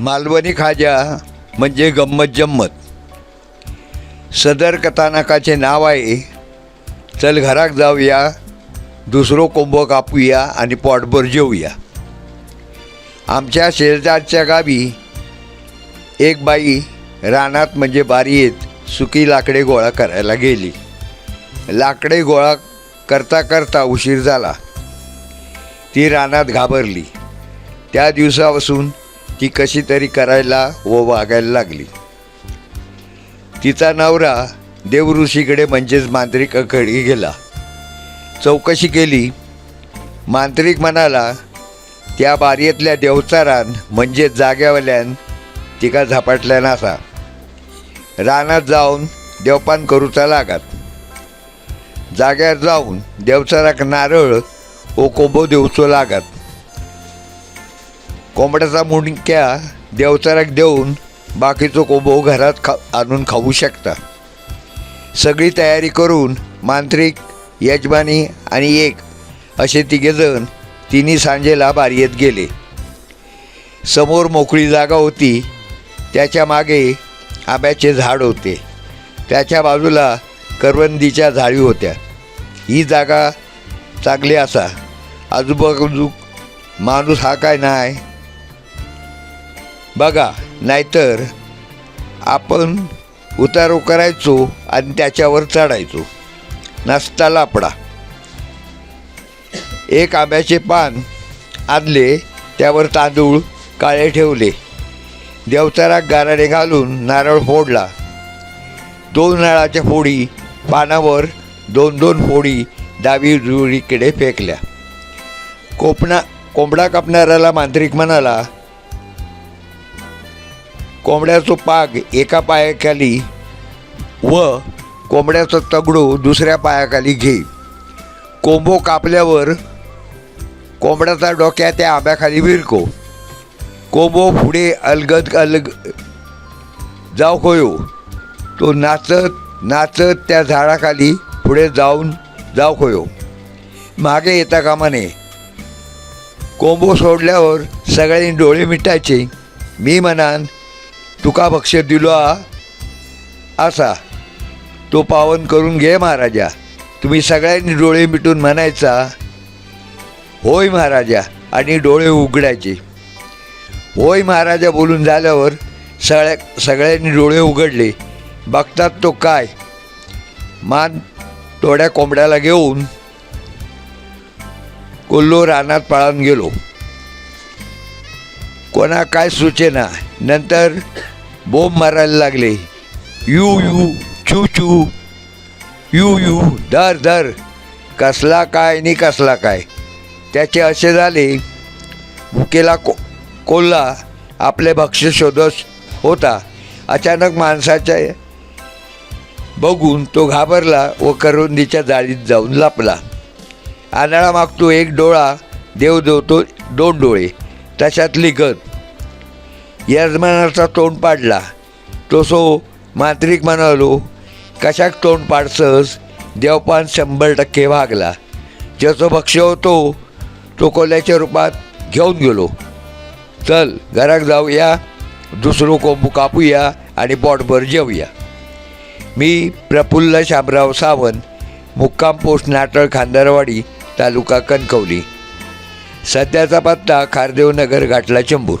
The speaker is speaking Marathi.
मालवणी खाजा म्हणजे गंमत जम्मत. सदर कथानकाचे नाव आहे चल घरात जाऊया दुसरो कोंबो कापूया आणि पॉटभर जेवूया आमच्या शेजारच्या गावी एक बाई रानात म्हणजे बारीत सुकी लाकडे गोळा करायला गेली. लाकडे गोळा करता करता उशीर झाला. ती रानात घाबरली. त्या दिवसापासून ती कशी तरी करायला व वागायला लागली. तिचा नवरा देवऋषीकडे म्हणजेच मांत्रिक अखडी गेला. चौकशी केली. मांत्रिक म्हणाला त्या बारीतल्या देवचारान म्हणजे जाग्यावाल्यान तिका झपाटल्यान नासा. रानात जाऊन देवपान करूचा लागत. जाग्यार जाऊन देवचाराक नारळ ओ कोबो दिवचो लागत. कोंबड्याचा मुंडक्या देवचाराक देऊन बाकीचो कोंबो घरात खा आणून खाऊ शकता. सगळी तयारी करून मांत्रिक यजमानी आणि एक असे तिघेजण तिन्ही सांजेला बारियेत गेले. समोर मोकळी जागा होती. त्याच्यामागे आंब्याचे झाड होते. त्याच्या बाजूला करवंदीच्या झाडी होत्या. ही जागा चांगली असा. आजूबाजू माणूस हा काय नाही बघा नाहीतर आपण उतारो करायचो आणि त्याच्यावर चढायचो. नसता लापडा. एक आंब्याचे पान आणले त्यावर तांदूळ काळे ठेवले. देवचाराक गाराडे घालून नारळ फोडला. दोन नारळाच्या फोडी पानावर दोन दोन फोडी डावी जुळीकडे फेकल्या. कोपणा कोंबडा कापणाऱ्याला मांत्रिक म्हणाला कोंबड्याचो पाग एका पायाखाली व कोंबड्याचं तगडू दुसऱ्या पायाखाली घे. कोंबो कापल्यावर कोंबड्याचा डोक्या त्या आंब्याखाली विरको. कोंबो पुढे अलगद अलग जाऊ होयो. तो नाचत नाचत त्या झाडाखाली पुढे जाऊन जाऊ होयो. मागे येता कामा नये कोंबो सोडल्यावर सगळ्यांनी डोळे मिटायचे. मी म्हणान तुका भक्ष दिलो असा तो पावन करून घे महाराजा. तुम्ही सगळ्यांनी डोळे मिटून म्हणायचा होय महाराजा आणि डोळे उघडायचे. होय महाराजा बोलून झाल्यावर सगळ्या सगळ्यांनी डोळे उघडले. बघतात तो काय? मान थोड्या कोंबड्याला घेऊन कोल्लो रानात पळून गेलो. कोणा काय सुचेना? नंतर बोंब मारायला लागले. यू यू चू चू. यू यू धर धर. कसला काय नि कसला काय. त्याचे असे झाले भुकेला को कोल्हा आपले भक्ष्य शोधत होता. अचानक माणसाच्या बघून तो घाबरला व करुंदीच्या जाळीत जाऊन लपला. आंधळा मागतो एक डोळा देव देवतो दोन डोळे तशातली गत. यजमानाचा तोंड पाडला. तो सो मांत्रिक म्हणालो कशाक तोंड पाडसस? देवपान शंभर टक्के भागला ज्याचो भक्ष होतो तो कोल्याच्या रूपात घेऊन गेलो. चल घरात जाऊया दुसरं कोंबू कापूया आणि बॉटभर जेवूया. मी प्रफुल्ल शामराव सावंत मुक्काम पोस्ट नाटळ खांदारवाडी तालुका कणकवली. सध्याचा पत्ता खारदेव नगर घाटला चंबूर.